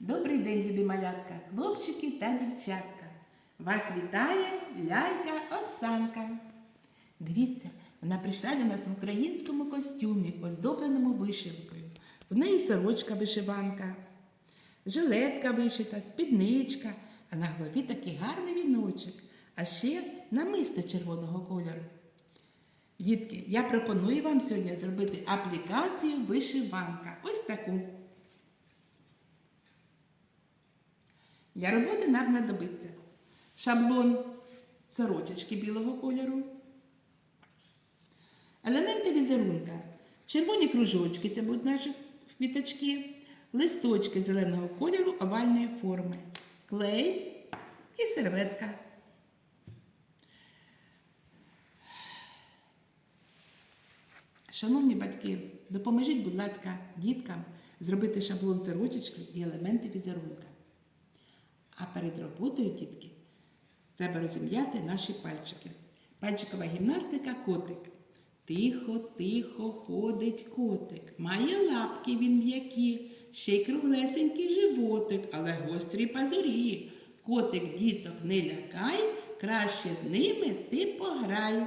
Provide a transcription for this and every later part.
Добрий день, любі малятка, хлопчики та дівчатка. Вас вітає лялька Оксанка. Дивіться, вона прийшла до нас в українському костюмі, оздобленому вишивкою. В неї сорочка вишиванка, жилетка вишита, спідничка, а на голові такий гарний віночок, а ще намисто червоного кольору. Дітки, я пропоную вам сьогодні зробити аплікацію вишиванка. Ось таку. Для роботи нам знадобиться. Шаблон сорочечки білого кольору, елементи візерунка, червоні кружочки, це будуть наші квіточки, листочки зеленого кольору овальної форми, клей і серветка. Шановні батьки, допоможіть, будь ласка, діткам зробити шаблон сорочечки і елементи візерунка. А перед роботою, дітки, треба розім'яти наші пальчики. Пальчикова гімнастика котик. Тихо, тихо ходить котик. Має лапки він м'які, ще й круглесенький животик, але гострі пазурі. Котик діток не лякай, краще з ними ти пограй.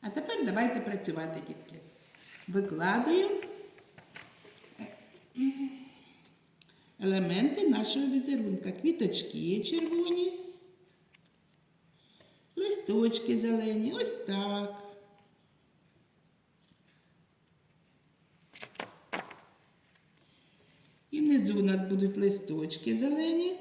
А тепер давайте працювати, дітки. Викладуємо елементи нашого візерунка. Квіточки червоні, листочки зелені, ось так. І внизу у нас будуть листочки зелені.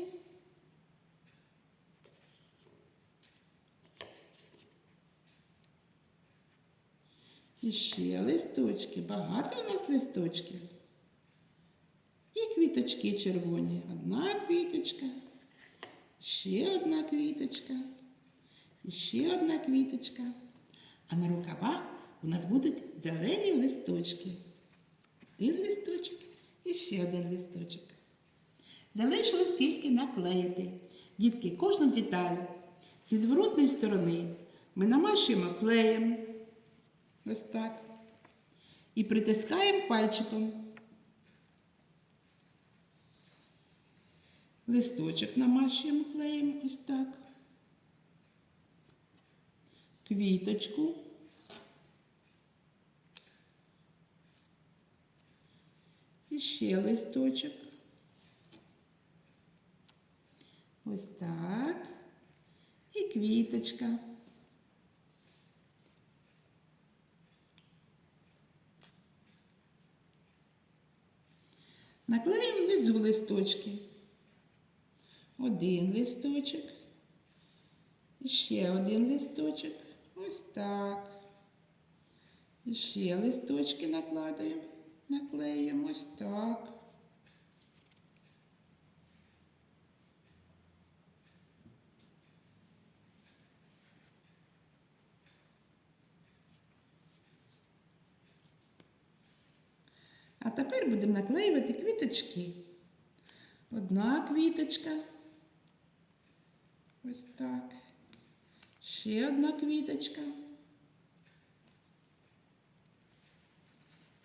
І ще листочки. Багато у нас листочків. Квіточки червоні. Одна квіточка, ще одна квіточка, ще одна квіточка. А на рукавах у нас будуть зелені листочки. Один листочок і ще один листочок. Залишилось тільки наклеїти. Дітки, кожну деталь зі зворотної сторони ми намащуємо клеєм. Ось так. І притискаємо пальчиком. Листочок намащуємо клеєм ось так. Квіточку. І ще листочок. Ось так. І квіточка. Наклеїмо внизу листочки. Один листочок. Ще один листочок. Ось так. І ще листочки накладаємо. Наклеїмо ось так. А тепер будемо наклеювати квіточки. Одна квіточка. Ось так. Ще одна квіточка.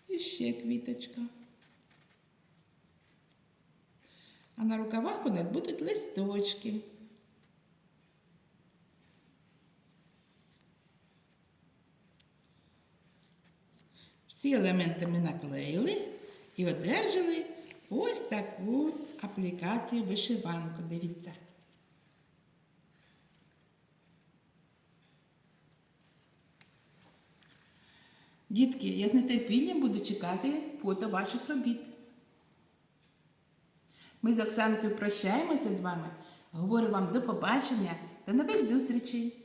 І ще квіточка. А на рукавах у нас будуть листочки. Всі елементи ми наклеїли і одержали ось таку аплікацію вишиванку. Дивіться. Дітки, я з нетерпінням буду чекати фото ваших робіт. Ми з Оксанкою прощаємося з вами. Говорю вам до побачення, до нових зустрічей!